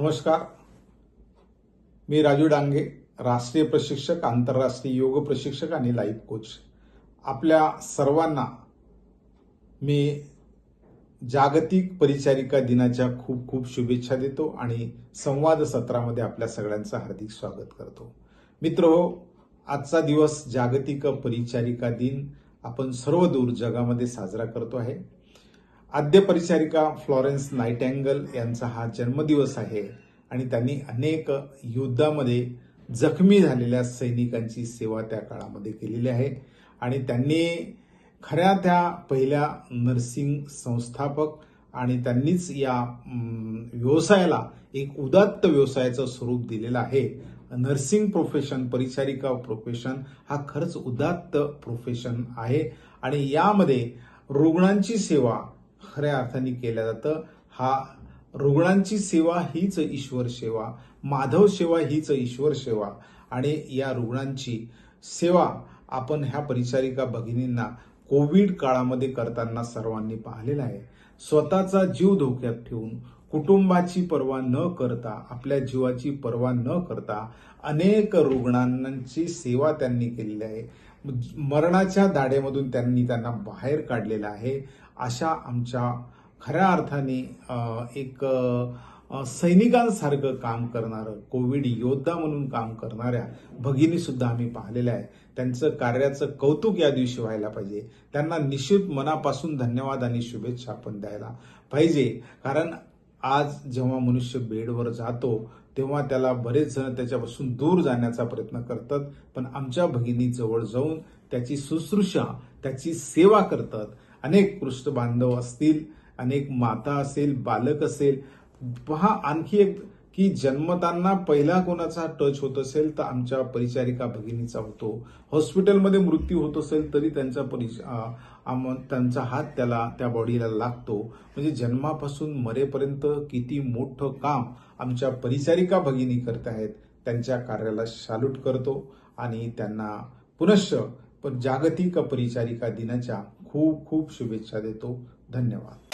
नमस्कार. मी राजू डांगे राष्ट्रीय प्रशिक्षक आंतरराष्ट्रीय योग प्रशिक्षक आणि लाईफ कोच आपल्या सर्वांना मी जागतिक परिचारिका दिनाच्या खूप खूप शुभेच्छा देतो आणि संवाद सत्रामध्ये आपल्या सगळ्यांचं हार्दिक स्वागत करतो. मित्र हो आजचा दिवस जागतिक परिचारिका दिन आपण सर्व दूर जगामध्ये साजरा करतो आहे. आद्य परिचारिका फ्लॉरेन्स नाईटँगल यांचा हा जन्मदिवस आहे आणि त्यांनी अनेक युद्धामध्ये जखमी झालेल्या सैनिकांची सेवा त्या काळामध्ये केलेली आहे. आणि त्यांनी खऱ्या त्या पहिल्या नर्सिंग संस्थापक आणि त्यांनीच या व्यवसायाला एक उदात्त व्यवसायाचं स्वरूप दिलेलं आहे. नर्सिंग प्रोफेशन परिचारिका प्रोफेशन हा खरंच उदात्त प्रोफेशन आहे. आणि यामध्ये रुग्णांची सेवा खऱ्या अर्थाने केलं जातं. हा रुग्णांची सेवा हीच ईश्वर सेवा माधव सेवा हीच ईश्वर सेवा. आणि या रुग्णांची सेवा आपण ह्या परिचारिका भगिनींना कोविड काळामध्ये करताना सर्वांनी पाहिलेला आहे. स्वतःचा जीव धोक्यात ठेवून कुटुंबाची पर्वा न करता आपल्या जीवाची पर्वा न करता अनेक रुग्णांची सेवा त्यांनी केलेली आहे. मरणाच्या दाढेमधून त्यांनी त्यांना बाहेर काढलेलं आहे. अशा आमच्या खऱ्या अर्थाने एक सैनिकांसारखं काम करणारं कोविड योद्धा म्हणून काम करणाऱ्या भगिनीसुद्धा आम्ही पाहिलेल्या आहे त्यांचं कार्याचं कौतुक या दिवशी व्हायला पाहिजे. त्यांना निश्चित मनापासून धन्यवाद आणि शुभेच्छा आपण द्यायला पाहिजे. कारण आज जेव्हा मनुष्य बेडवर जातो तेव्हा त्याला बरेच जण त्याच्यापासून दूर जाण्याचा प्रयत्न करतात. पण आमच्या भगिनी जवळ जाऊन त्याची शुश्रूषा त्याची सेवा करतात. अनेक पृष्ठबांधव असतील अनेक माता असेल बालक असेल. पहा आणखी एक की जन्मताना पहिला कोणाचा टच होत असेल तर आमच्या परिचारिका भगिनीचा होतो. हॉस्पिटलमध्ये मृत्यू होत असेल तरी त्यांचा परिच आम- त्यांचा हात त्याला त्या बॉडीला लागतो. म्हणजे जन्मापासून मरेपर्यंत किती मोठं काम आमच्या परिचारिका भगिनी करत आहेत त्यांच्या कार्याला शालूट करतो आणि त्यांना पुनश्च पण जागतिक परिचारिका दिनाच्या खूप खूप शुभेच्छा देतो. धन्यवाद.